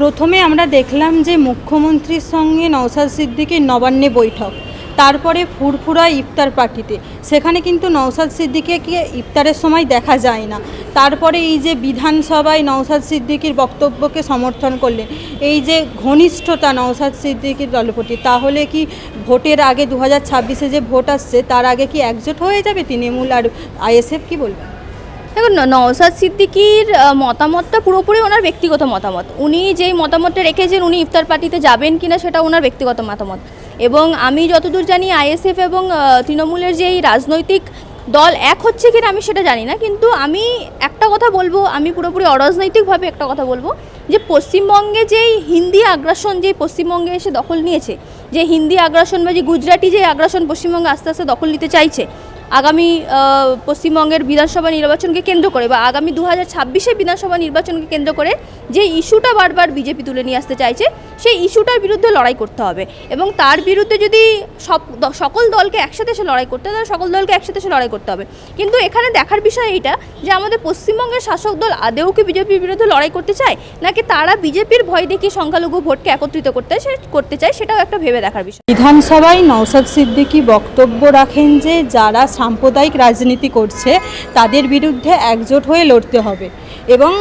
প্রথমে আমরা দেখলাম যে মুখ্যমন্ত্রীর সঙ্গে নওসাদ সিদ্দিকীর নবান্নে বৈঠক, তারপরে ফুরফুরা ইফতার পার্টিতে। সেখানে কিন্তু নওসাদ সিদ্দিকীকে ইফতারের সময় দেখা যায় না। তারপরে এই যে বিধানসভায় নওসাদ সিদ্দিকীর বক্তব্যকে সমর্থন করলেন, এই যে ঘনিষ্ঠতা নওসাদ সিদ্দিকীর দলপতি তাহলে কি ভোটের আগে দু হাজার যে ভোট আসছে, তার আগে কি একজোট হয়ে যাবে তৃণমূল আর আইএসএফ, কি বলবেন? দেখুন, ন- নওশাদ সিদ্দিকির মতামতটা পুরোপুরি ওনার ব্যক্তিগত মতামত। উনি যেই মতামতটা রেখেছেন, উনি ইফতার পার্টিতে যাবেন কিনা সেটা ওনার ব্যক্তিগত মতামত। এবং আমি যতদূর জানি, আইএসএফ এবং তৃণমূলের যেই রাজনৈতিক দল এক হচ্ছে কিনা আমি সেটা জানি না। কিন্তু আমি একটা কথা বলব, আমি পুরোপুরি অরাজনৈতিকভাবে একটা কথা বলব, যে পশ্চিমবঙ্গে যেই হিন্দি আগ্রাসন যে পশ্চিমবঙ্গে এসে দখল নিয়েছে, যে হিন্দি আগ্রাসন বা যে গুজরাটি যে আগ্রাসন পশ্চিমবঙ্গে আস্তে আস্তে দখল নিতে চাইছে আগামী পশ্চিমবঙ্গের বিধানসভা নির্বাচনকে কেন্দ্র করে বা আগামী দু হাজার বিধানসভা নির্বাচনকে কেন্দ্র করে যে ইস্যুটা বারবার বিজেপি তুলে নিয়ে আসতে চাইছে, সেই ইস্যুটার বিরুদ্ধে লড়াই করতে হবে। এবং তার বিরুদ্ধে যদি সব সকল দলকে একসাথে এসে লড়াই করতে হয় সকল দলকে একসাথে এসে লড়াই করতে হবে। কিন্তু এখানে দেখার বিষয় এইটা যে আমাদের পশ্চিমবঙ্গের শাসক দল আদেও কি বিজেপির বিরুদ্ধে লড়াই করতে চায়, নাকি তারা বিজেপির ভয় দেখিয়ে সংখ্যালঘু ভোটকে একত্রিত করতে করতে চায়, সেটাও একটা ভেবে দেখার বিষয়। বিধানসভায় নওসাদ সিদ্দিকী বক্তব্য রাখেন যে, যারা সাম্প্রদায়িক রাজনীতি করছে, তাদের বিরুদ্ধে একজোট হয়ে লড়তে হবে। এবং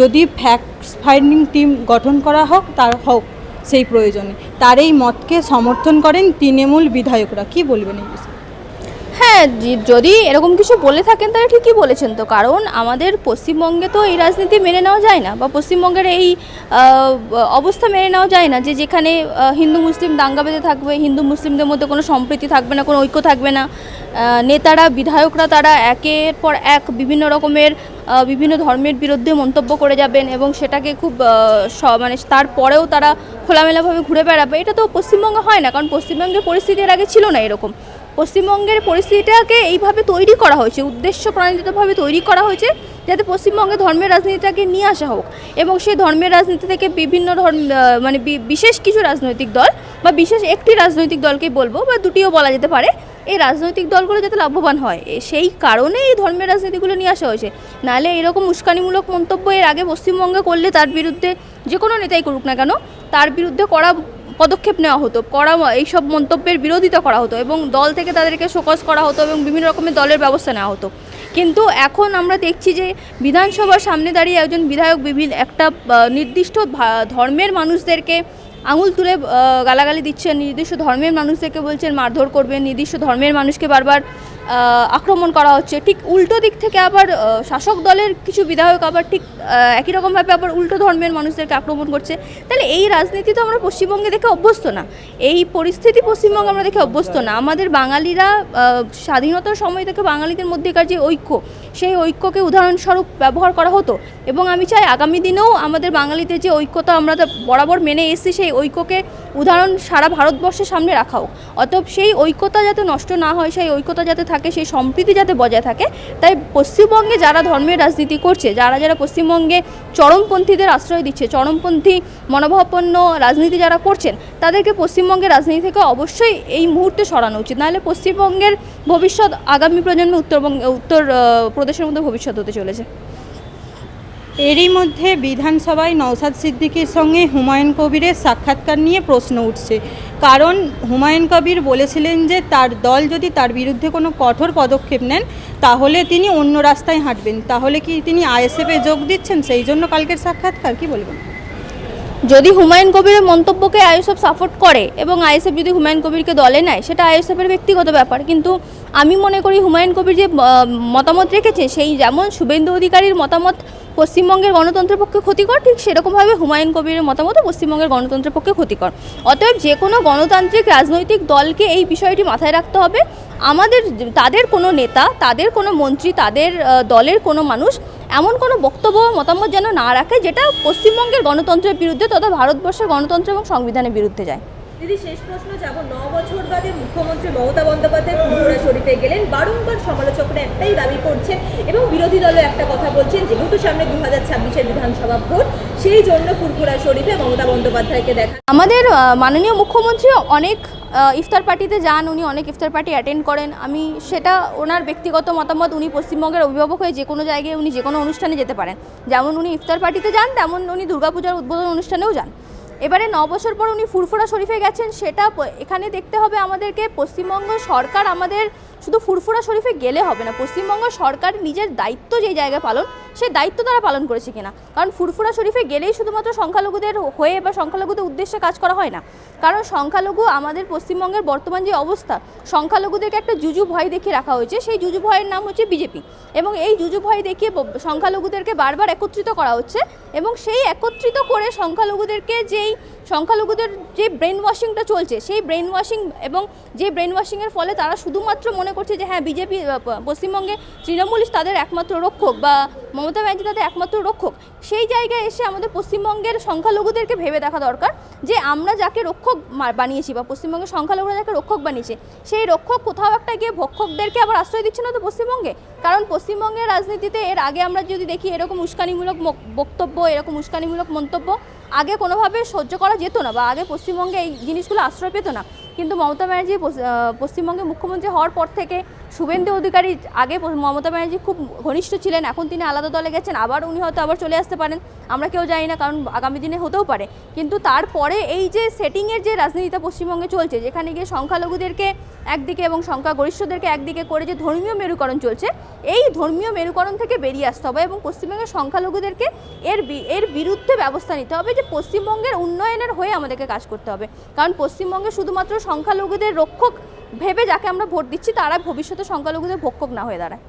যদি ফ্যাক্টস ফাইন্ডিং টিম গঠন করা হোক, তার হোক সেই প্রয়োজনে। তার এই মতকে সমর্থন করেন তৃণমূল বিধায়করা। কি বলবেন এই হ্যাঁ যদি এরকম কিছু বলে থাকেন তাহলে ঠিকই বলেছেন তো। কারণ আমাদের পশ্চিমবঙ্গে তো এই রাজনীতি মেনে নেওয়া যায় না বা পশ্চিমবঙ্গের এই অবস্থা মেনে নেওয়া যায় না যে যেখানে হিন্দু, মুসলিম দাঙ্গা বেঁধে থাকবে, হিন্দু, মুসলিমদের মধ্যে কোনো সম্প্রীতি থাকবে না, কোনো ঐক্য থাকবে না। নেতারা, বিধায়করা তারা একের পর এক বিভিন্ন রকমের বিভিন্ন ধর্মের বিরুদ্ধে মন্তব্য করে যাবেন এবং সেটাকে খুব স- মানে তারপরেও তারা খোলামেলাভাবে ঘুরে বেড়াবে। এটা তো পশ্চিমবঙ্গে হয় না, কারণ পশ্চিমবঙ্গের পরিস্থিতি এর আগে ছিল না এরকম। পশ্চিমবঙ্গের পরিস্থিতিটাকে এইভাবে তৈরি করা হয়েছে, উদ্দেশ্য প্রণোদিতভাবে তৈরি করা হয়েছে, যাতে পশ্চিমবঙ্গে ধর্মের রাজনীতিটাকে নিয়ে আসা হোক। এবং সেই ধর্মের রাজনীতি থেকে বিভিন্ন ধর্ম মানে বিশেষ কিছু রাজনৈতিক দল বা বিশেষ একটি রাজনৈতিক দলকে বলব বা দুটিও বলা যেতে পারে, এই রাজনৈতিক দলগুলো যাতে লাভবান হয়। সেই কারণে এই ধর্মের রাজনীতিগুলো নিয়ে আসা হয়েছে। নাহলে এরকম উস্কানিমূলক মন্তব্য এর আগে পশ্চিমবঙ্গে করলে তার বিরুদ্ধে যে কোনো নেতাই করুক না কেন, তার বিরুদ্ধে করা পদক্ষেপ নেওয়া হতো করা এইসব মন্তব্যের বিরোধিতা করা হতো এবং দল থেকে তাদেরকে শোকজ করা হতো এবং বিভিন্ন রকমের দলের ব্যবস্থা নেওয়া হতো। কিন্তু এখন আমরা দেখছি যে বিধানসভার সামনে দাঁড়িয়ে একজন বিধায়ক বিভিন্ন একটা নির্দিষ্ট ধর্মের মানুষদেরকে আঙুল তুলে গালাগালি দিচ্ছেন, নির্দিষ্ট ধর্মের মানুষদেরকে বলছেন মারধর করবেন, নির্দিষ্ট ধর্মের মানুষকে বারবার আক্রমণ করা হচ্ছে। ঠিক উল্টো দিক থেকে আবার শাসক দলের কিছু বিধায়ক আবার ঠিক একই রকমভাবে আবার উল্টো ধর্মের মানুষদেরকে আক্রমণ করছে। তাহলে এই রাজনীতি তো আমরা পশ্চিমবঙ্গে দেখে অভ্যস্ত না। এই পরিস্থিতি পশ্চিমবঙ্গে আমরা দেখে অভ্যস্ত না। আমাদের বাঙালিরা স্বাধীনতার সময় থেকে বাঙালিদের মধ্যেকার যে ঐক্য, সেই ঐক্যকে উদাহরণস্বরূপ ব্যবহার করা হতো। এবং আমি চাই আগামী দিনেও আমাদের বাঙালিদের যে ঐক্যতা আমরা বরাবর মেনে এসেছি, সেই ঐক্যকে উদাহরণ সারা ভারতবর্ষের সামনে রাখা হোক। অতএব সেই ঐক্যতা যাতে নষ্ট না হয়, সেই ঐক্যতা যাতে থাকে, সেই সম্প্রীতি যাতে বজায় থাকে। তাই পশ্চিমবঙ্গে যারা ধর্মের রাজনীতি করছে, যারা যারা পশ্চিমবঙ্গে চরমপন্থীদের আশ্রয় দিচ্ছে, চরমপন্থী মনোভাবপন্ন রাজনীতি যারা করছেন, তাদেরকে পশ্চিমবঙ্গের রাজনীতি থেকে অবশ্যই এই মুহূর্তে সরানো উচিত। নাহলে পশ্চিমবঙ্গের ভবিষ্যৎ আগামী প্রজন্মে উত্তরবঙ্গ উত্তর প্রদেশের মধ্যে ভবিষ্যৎ হতে চলেছে। এরই মধ্যে বিধানসভায় নওসাদ সিদ্দিকির সঙ্গে হুমায়ুন কবিরের সাক্ষাৎকার নিয়ে প্রশ্ন উঠছে। কারণ হুমায়ুন কবির বলেছিলেন যে, তার দল যদি তার বিরুদ্ধে কোনো কঠোর পদক্ষেপ নেন, তাহলে তিনি অন্য রাস্তায় হাঁটবেন। তাহলে কি তিনি আইএসএফে যোগ দিচ্ছেন? সেই জন্য কালকের সাক্ষাৎকার, কি বলবেন? যদি হুমায়ুন কবিরের মন্তব্যকে আইএসএফ সাপোর্ট করে এবং আইএসএফ যদি হুমায়ুন কবিরকে দলে নেয়, সেটা আইএসএফের ব্যক্তিগত ব্যাপার। কিন্তু আমি মনে করি হুমায়ুন কবির যে মতামত রেখেছে, সেই যেমন শুভেন্দু অধিকারীর মতামত পশ্চিমবঙ্গের গণতন্ত্রের পক্ষে ক্ষতিকর, ঠিক সেরকমভাবে হুমায়ুন কবিরের মতামতও পশ্চিমবঙ্গের গণতন্ত্রের পক্ষে ক্ষতিকর। অতএব যে কোনো গণতান্ত্রিক রাজনৈতিক দলকে এই বিষয়টি মাথায় রাখতে হবে। আমাদের, তাদের কোনো নেতা, তাদের কোনো মন্ত্রী, তাদের দলের কোনো মানুষ এমন কোনো বক্তব্য মতামত যেন না রাখে, যেটা পশ্চিমবঙ্গের গণতন্ত্রের বিরুদ্ধে তথা ভারতবর্ষের গণতন্ত্র এবং সংবিধানের বিরুদ্ধে যায়। দিদি, শেষ প্রশ্ন, যাব ন বছর বাদে মুখ্যমন্ত্রী মমতা বন্দ্যোপাধ্যায় ফুরফুরা শরীফে গেলেন। বারংবার সমালোচকরা একটাই দাবি করছেন এবং বিরোধী দলও একটা কথা বলছেন, যেহেতু সামনে দু হাজার ছাব্বিশের বিধানসভা ভোট, সেই জন্য ফুরফুরা শরীফে মমতা বন্দ্যোপাধ্যায়কে দেখা আমাদের মাননীয় মুখ্যমন্ত্রী অনেক ইফতার পার্টিতে যান, উনি অনেক ইফতার পার্টি অ্যাটেন্ড করেন। আমি সেটা ওনার ব্যক্তিগত মতামত, উনি পশ্চিমবঙ্গের অভিভাবক হয়ে যে কোনো জায়গায় উনি যে কোনো অনুষ্ঠানে যেতে পারেন। যেমন উনি ইফতার পার্টিতে যান, তেমন উনি দুর্গাপূজার উদ্বোধন অনুষ্ঠানেও যান। এবারে ন বছর পর উনি ফুরফুরা শরীফে গেছেন, সেটা এখানে দেখতে হবে আমাদেরকে। পশ্চিমবঙ্গ সরকার আমাদের শুধু ফুরফুরা শরীফে গেলে হবে না, পশ্চিমবঙ্গ সরকার নিজের দায়িত্ব যেই জায়গায় পালন, সেই দায়িত্ব তারা পালন করেছে কিনা। কারণ ফুরফুরা শরীফে গেলেই শুধুমাত্র সংখ্যালঘুদের হয়ে বা সংখ্যালঘুদের উদ্দেশ্যে কাজ করা হয় না। কারণ সংখ্যালঘু আমাদের পশ্চিমবঙ্গের বর্তমান যে অবস্থা, সংখ্যালঘুদেরকে একটা জুজু ভয় দেখিয়ে রাখা হয়েছে, সেই জুজু ভয়ের নাম হচ্ছে বিজেপি। এবং এই জুজু ভয় দেখিয়ে সংখ্যালঘুদেরকে বারবার একত্রিত করা হচ্ছে এবং সেই একত্রিত করে সংখ্যালঘুদেরকে যেই, সংখ্যালঘুদের যে ব্রেন ওয়াশিংটা চলছে, সেই ব্রেন ওয়াশিং এবং যে ব্রেন ওয়াশিংয়ের ফলে তারা শুধুমাত্র মনে করছে যে হ্যাঁ বিজেপি পশ্চিমবঙ্গে তৃণমূল তাদের একমাত্র রক্ষক বা মমতা ব্যানার্জি তাদের একমাত্র রক্ষক। সেই জায়গায় এসে আমাদের পশ্চিমবঙ্গের সংখ্যালঘুদেরকে ভেবে দেখা দরকার যে আমরা যাকে রক্ষক বানিয়েছি বা পশ্চিমবঙ্গের সংখ্যালঘুরা যাকে রক্ষক বানিয়েছে, সেই রক্ষক কোথাও একটা গিয়ে ভক্ষকদেরকে আবার আশ্রয় দিচ্ছে না তো পশ্চিমবঙ্গে? কারণ পশ্চিমবঙ্গের রাজনীতিতে এর আগে আমরা যদি দেখি এরকম উস্কানিমূলক বক্তব্য, এরকম উস্কানিমূলক মন্তব্য আগে কোনোভাবে সহ্য করা যেত না বা আগে পশ্চিমবঙ্গে এই জিনিসগুলো আশ্রয় পেত না। কিন্তু মমতা ব্যানার্জি পশ্চিমবঙ্গে মুখ্যমন্ত্রী হওয়ার পর থেকে শুভেন্দু অধিকারী আগে মমতা ব্যানার্জি খুব ঘনিষ্ঠ ছিলেন, এখন তিনি আলাদা দলে গেছেন, আবার উনি হয়তো আবার চলে আসতে পারেন, আমরা কেউ জানি না, কারণ আগামী দিনে হতেও পারে। কিন্তু তারপরে এই যে সেটিংয়ের যে রাজনীতিটা পশ্চিমবঙ্গে চলছে, যেখানে গিয়ে সংখ্যালঘুদেরকে একদিকে এবং সংখ্যাগরিষ্ঠদেরকে একদিকে করে যে ধর্মীয় মেরুকরণ চলছে, এই ধর্মীয় মেরুকরণ থেকে বেরিয়ে আসতে হবে এবং পশ্চিমবঙ্গের সংখ্যালঘুদেরকে এর এর বিরুদ্ধে ব্যবস্থা নিতে হবে যে পশ্চিমবঙ্গের উন্নয়নের হয়ে আমাদেরকে কাজ করতে হবে। কারণ পশ্চিমবঙ্গে শুধুমাত্র সংখ্যালঘুদের রক্ষক ভেবে যাকে আমরা ভোট দিচ্ছি তারা ভবিষ্যতে সংখ্যালঘুদের ভক্ষক না হয়ে দাঁড়ায়।